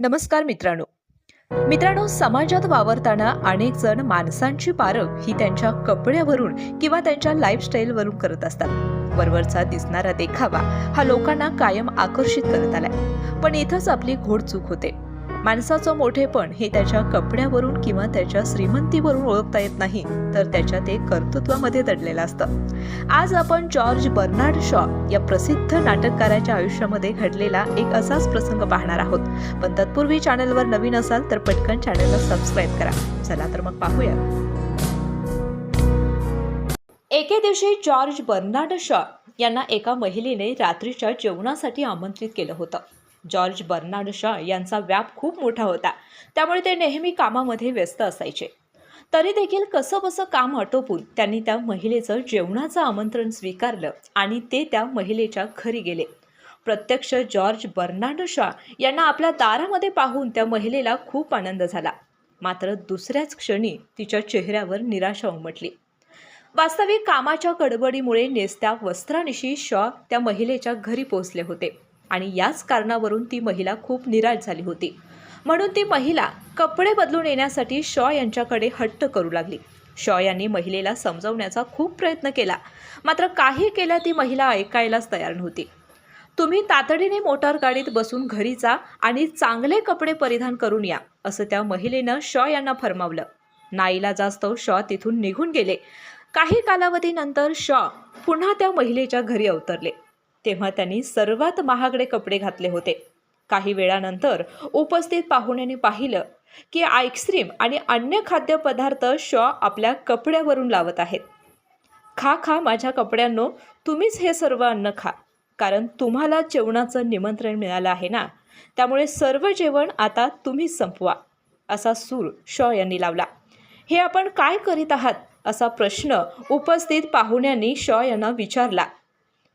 नमस्कार मित्रांनो. मित्रांनो समाजात वावरताना अनेक जण माणसांची पारख ही त्यांच्या कपड्यावरून किंवा त्यांच्या लाईफस्टाईलवरून करत असतात. वरवरचा दिसणारा देखावा हा लोकांना कायम आकर्षित करत आलाय. पण इथंच आपली घोड चूक होते. माणसाचं मोठेपण हे त्याच्या कपड्यावरून किंवा त्याच्या श्रीमंतीवरून ओळखता येत नाही तर त्याच्या ते कर्तृत्वामध्ये दडलेलं असतं. आज आपण जॉर्ज बर्नार्ड शॉ या प्रसिद्ध नाटककाराच्या आयुष्यामध्ये घडलेला एक असाच प्रसंग पाहणार आहोत. पण तत्पूर्वी चॅनलवर नवीन असाल तर पटकन चॅनलला सबस्क्राईब करा. चला तर मग पाहूया. एके दिवशी जॉर्ज बर्नार्ड शॉ यांना एका महिलेने रात्रीच्या जेवणासाठी आमंत्रित केलं होतं. जॉर्ज बर्नार्ड शॉ यांचा व्याप खूप मोठा होता. त्यामुळे ते नेहमी कामामध्ये व्यस्त असायचे. तरी देखील कसं बसं काम आटोपून त्यांनी त्या महिलेचं जेवणाचं आमंत्रण स्वीकारलं आणि ते त्या महिलेच्या घरी गेले. प्रत्यक्ष जॉर्ज बर्नार्ड शॉ यांना आपल्या दारामध्ये पाहून त्या महिलेला खूप आनंद झाला. मात्र दुसऱ्याच क्षणी तिच्या चेहऱ्यावर निराशा उमटली. वास्तविक कामाच्या गडबडीमुळे नेसत्या वस्त्रानिशी शॉ त्या महिलेच्या घरी पोहोचले होते. आणि याच कारणावरून ती महिला खूप निराश झाली होती. म्हणून ती महिला कपडे बदलून येण्यासाठी शॉ यांच्याकडे हट्ट करू लागली. शॉ यांनी महिलेला समजवण्याचा खूप प्रयत्न केला. मात्र काही केल्या ती महिला ऐकायलाच तयार नव्हती. तुम्ही तातडीने मोटार गाडीत बसून घरी जा आणि चांगले कपडे परिधान करून या असं त्या महिलेनं शॉ यांना फरमावलं. नाईला जास्तव शॉ तिथून निघून गेले. काही कालावधीनंतर शॉ पुन्हा त्या महिलेच्या घरी अवतरले. तेव्हा त्यांनी सर्वात महागडे कपडे घातले होते. काही वेळानंतर उपस्थित पाहुण्याने पाहिलं की आईस्क्रीम आणि अन्य खाद्यपदार्थ शॉ आपल्या कपड्यावरून लावत आहेत. खा खा माझ्या कपड्यांनो तुम्हीच हे सर्व अन्न खा. कारण तुम्हाला जेवणाचं निमंत्रण मिळालं आहे ना? त्यामुळे सर्व जेवण आता तुम्हीच संपवा असा सूर शॉ यांनी लावला. हे आपण काय करीत आहात? असा प्रश्न उपस्थित पाहुण्यांनी शॉ यांना विचारला.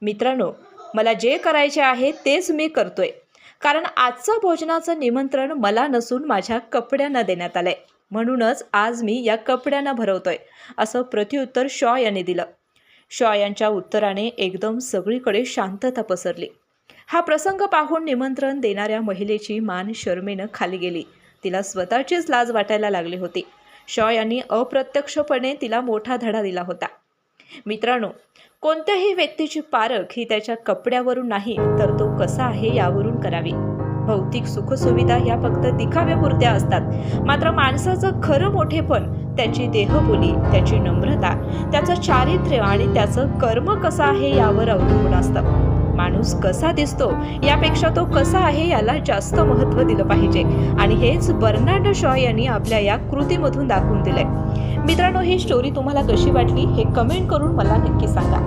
मित्रांनो मला जे करायचे आहे तेच मी करतोय. कारण आजचं भोजनाचं निमंत्रण मला नसून माझ्या कपड्यांना देण्यात आलंय. म्हणूनच आज मी या कपड्यांना भरवतोय असं प्रत्युत्तर शॉ यांनी दिलं. शॉ यांच्या उत्तराने एकदम सगळीकडे शांतता पसरली. हा प्रसंग पाहून निमंत्रण देणाऱ्या महिलेची मान शर्मेनं खाली गेली. तिला स्वतःचीच लाज वाटायला लागली होती. शॉ यांनी अप्रत्यक्षपणे तिला मोठा धडा दिला होता. मित्रांनो कोणत्याही व्यक्तीची पारख ही त्याच्या कपड्यावरून नाही तर तो कसा आहे यावरून करावी. भौतिक सुखसुविधा ह्या फक्त दिखाव्यापुरत्या असतात. मात्र माणसाचं खरं मोठेपण त्याची देहबोली त्याची नम्रता त्याचं चारित्र्य आणि त्याचं कर्म कसं आहे यावर अवलंबून असतं. माणूस कसा दिसतो यापेक्षा तो कसा आहे याला जास्त महत्त्व दिलं पाहिजे. आणि हेच बर्नार्ड शॉ यांनी आपल्या या कृतीमधून दाखवून दिलंय. मित्रांनो ही स्टोरी तुम्हाला कशी वाटली हे कमेंट करून मला नक्की सांगा.